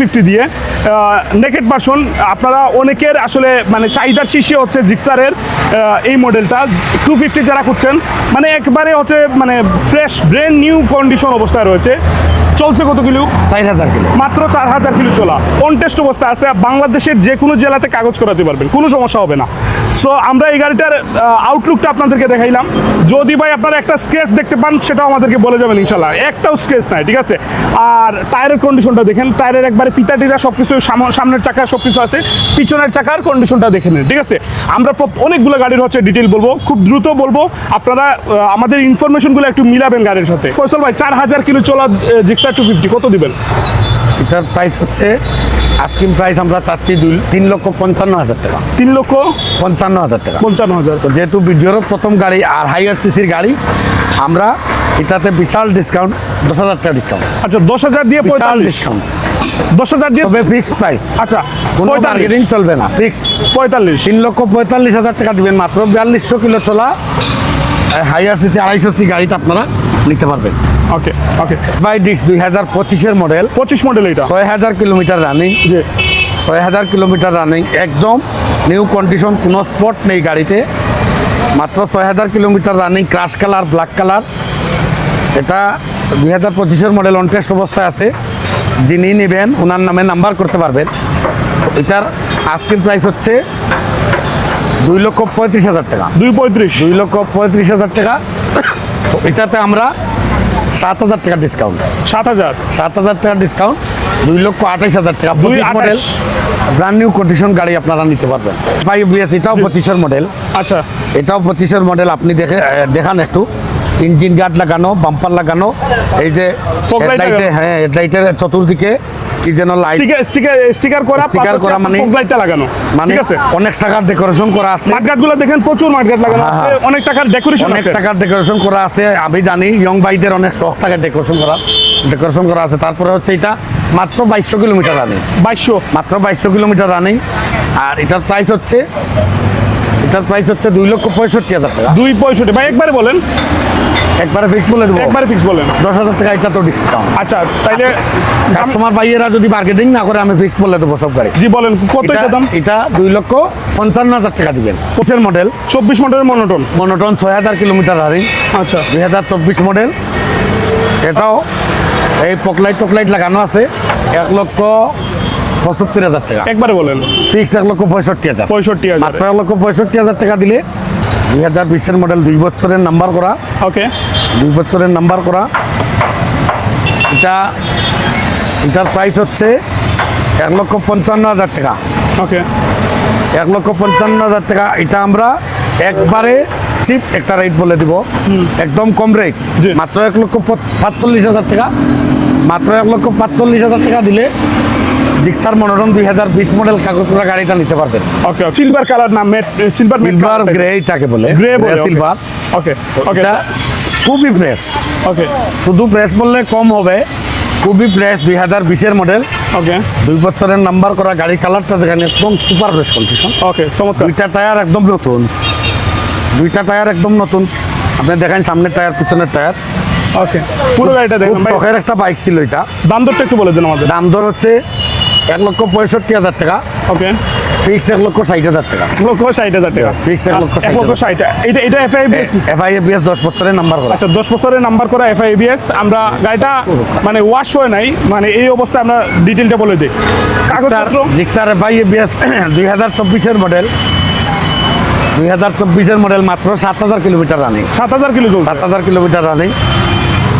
Fifty দিয়ে। Naked বাসন আপনারা অনেকের আসলে মানে চাহিদার শীর্ষে হচ্ছে জিক্সারের এই মডেলটা টু ফিফটি যারা খুঁজছেন মানে একবারে হচ্ছে মানে ফ্রেশ ব্রেন নিউ কন্ডিশন অবস্থায় রয়েছে। চলছে কত কিলো? চার হাজার কিলো। মাত্র চার হাজার কিলো চলা। অনটেস্ট অবস্থা আছে বাংলাদেশের যে কোনো জেলাতে কাগজ করাতে পারবেন। কোনো সমস্যা হবে না। সো আমরা এই গাড়িটার আউটলুকটা আপনাদেরকে দেখাইলাম। যদি ভাই আপনারা একটা স্কেচ দেখতে পান, সেটাও আমাদেরকে বলে যাবেন ইনশাল্লাহ। একটাও স্কেচ নাই, ঠিক আছে? আর টায়ারের কন্ডিশনটা দেখেন টায়ারের একবারে ফিতা টিতা সব কিছু সামনের চাকা সব কিছু আছে, পিছনের চাকার কন্ডিশনটা দেখে নিন, ঠিক আছে? আমরা অনেকগুলো গাড়ির হচ্ছে ডিটেল বলব, খুব দ্রুত বলব, আপনারা আমাদের ইনফরমেশনগুলো একটু মিলাবেন গাড়ির সাথে। ফয়সল ভাই, চার হাজার কিলো চলা জিক্সার টু ফিফটি কত দিবেন? এটার প্রাইস হচ্ছে আস্কিং প্রাইস আমরা চাচ্ছি দুই তিন লক্ষ পঞ্চান্ন হাজার টাকা। তিন লক্ষ পঞ্চান্ন হাজার টাকা। পঞ্চান্ন হাজার। তো যেহেতু ভিডিওর প্রথম গাড়ি আর হাইয়ার সিসির গাড়ি আমরা এটাতে বিশাল ডিসকাউন্ট দশ হাজার টাকা ডিসকাউন্ট আচ্ছা দশ হাজার দিয়ে বিশাল পঁয়তাল্লিশ। ডিসকাউন্ট দশ হাজার দিয়ে তবে ফিক্সড প্রাইস আচ্ছা কোনো মার্কেটিং চলবে না ফিক্সড পঁয়তাল্লিশ। তিন লক্ষ পঁয়তাল্লিশ হাজার টাকা দিবেন মাত্র বিয়াল্লিশশো কিলো চলা হাইয়ার সিসি আড়াইশো সি গাড়িটা আপনারা নিতে পারবেন। ওকে ওকে বাই ডিক্স দুই হাজার পঁচিশের মডেল পঁচিশ মডেল এটা ছয় হাজার কিলোমিটার রানিং ছয় হাজার কিলোমিটার রানিং একদম নিউ কন্ডিশন কোনো স্পট নেই গাড়িতে। মাত্র ছয় হাজার kilometre running crush colour black colour এটা দুই হাজার পঁচিশের মডেল অন টেস্ট অবস্থায় আছে। যিনি নেবেন ওনার নামে নাম্বার করতে পারবেন। এটার আজকের প্রাইস হচ্ছে দুই লক্ষ পঁয়ত্রিশ হাজার টাকা। দুই পঁয়ত্রিশ। দুই লক্ষ পঁয়ত্রিশ হাজার টাকা। এটাতে আমরা সাত হাজার টাকা ডিসকাউন্ট সাত হাজার। সাত হাজার টাকা ডিসকাউন্ট দুই লক্ষ আঠাইশ হাজার টাকা। পঁচিশ। মডেল ব্র্যান্ড নিউ কন্ডিশন গাড়ি আপনারা নিতে পারবেন। ভাই বিএস এটাও পঁচিশের মডেল আচ্ছা। এটাও পঁচিশের মডেল আপনি দেখে দেখান একটু। ইঞ্জিন গার্ড লাগানো বাম্পার লাগানো এই যে হেডলাইটে হ্যাঁ হেডলাইটের চতুর্দিকে কি যেন লাইট স্টিকার স্টিকার স্টিকার করা Sticker করা মানে- লাইটটা লাগানো। মানে ঠিক আছে? অনেক টাকার ডেকোরেশন করা আছে। মাঠঘাটগুলো দেখেন প্রচুর মাঠঘাট লাগানো হ্যাঁ, আছে। হ্যাঁ। অনেক টাকার ডেকোরেশন অনেক টাকার ডেকোরেশন করা আছে। আমি জানি ইয়ং ভাইদের অনেক শখ থাকে ডেকোরেশন করা ডেকোরেশন করা আছে। তারপরে হচ্ছে এটা মাত্র বাইশশো কিলোমিটার রানিং। বাইশশো। মাত্র বাইশশো কিলোমিটার রানিং। আর এটার প্রাইস হচ্ছে এটার প্রাইস হচ্ছে দুই লক্ষ পঁয়ষট্টি হাজার টাকা। দুই পঁয়ষট্টি। ভাই একবারে বলেন। একবারে ফিক্স বলে দেবো। একবারে ফিক্স বলেন দশ হাজার টাকা এটা তো ডিসকাউন্ট আচ্ছা তাইলে কাস্টমার ভাইয়েরা যদি মার্কেটিং না করে আমি ফিক্স বলে দেবো সব গাড়ি। জি বলেন কত এটা দাম? এটা দুই লক্ষ পঞ্চান্ন হাজার টাকা দিবেন। পঁচিশের মডেল চব্বিশ মডেলের মনোটন মনোটন ছয় হাজার কিলোমিটার হারিং আচ্ছা। দুই হাজার চব্বিশ মডেল এটাও এই পকলাইট টকলাইট লাগানো আছে এক লক্ষ পঁচাত্তর হাজার টাকা। একবারে বলেন। ফিক্সড এক লক্ষ পঁয়ষট্টি হাজার। পঁয়ষট্টি হাজার। এক লক্ষ পঁয়ষট্টি হাজার টাকা দিলে দুই হাজার বিশের মডেল দুই বছরের নাম্বার করা। ওকে দুই বছরের নাম্বার করা। এটা এটার প্রাইস হচ্ছে এক লক্ষ পঞ্চান্ন হাজার টাকা। ওকে এক লক্ষ পঞ্চান্ন হাজার টাকা। এটা আমরা একবারে চিপ একটা রেট বলে দিব। একদম কম রেট মাত্র এক লক্ষ পাঁচচল্লিশ হাজার টাকা। মাত্র এক লক্ষ পাঁচচল্লিশ হাজার টাকা দিলে জিক্সার মনোরম দুই হাজার বিশ মডেল কাগজপুরা গাড়িটা নিতে পারবেন। ওকে সিলভার কালার না মেট সিলভার সিলভার গ্রে এটাকে বলে। গ্রে বলে সিলভার ওকে ওকে এটা খুবই ফ্রেশ ওকে শুধু ফ্রেশ বললে কম হবে। খুবই ফ্রেশ দুই হাজার বিশের মডেল ওকে দুই বছরের নাম্বার করা গাড়ির কালারটা দেখেন একদম সুপার ফ্রেশ কন্ডিশন ওকে চমৎকার। দুইটা টায়ার একদম নতুন। দুইটা টায়ার একদম নতুন। আপনি দেখেন সামনের টায়ার পিছনের টায়ার ওকে পুরো গাড়িটা দেখেন একটা বাইক ছিল এটা। দাম দরটা একটু বলে দিন আমাদের। দাম দর হচ্ছে এক লক্ষ পঁয়ষট্টি হাজার টাকা। ওকে। ফিক্সড এক লক্ষ ষাট হাজার টাকা। এক লক্ষ ষাট হাজার টাকা। Fixed এক লক্ষ এক লক্ষ ষাট। এটা এটা এফআই এফআই এবিএস দশ বছরের নাম্বার করা। আচ্ছা দশ বছরের নাম্বার করা এফআই এবিএস আমরা গাড়িটা মানে ওয়াশ হয়ে নাই মানে এই অবস্থায় আমরা ডিটেলটা বলে দিই। কাগজপত্র? জিক্সার এফআই এবিএস দুই হাজার চব্বিশের মডেল দুই হাজার চব্বিশের মডেল মাত্র সাত হাজার কিলোমিটার রানিং সাত হাজার কিলো সাত হাজার কিলোমিটার রানিং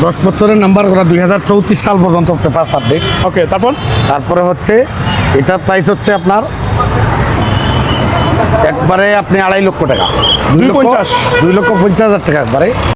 দশ বছরের নাম্বার করা দুই হাজার চৌত্রিশ সাল পর্যন্ত পেপার সাবজেক্ট ওকে তারপর? তারপরে হচ্ছে এটার প্রাইস হচ্ছে আপনার একবারে আপনি আড়াই লক্ষ টাকা। দুই লক্ষ পঞ্চাশ। দুই লক্ষ পঞ্চাশ হাজার টাকা একবারে।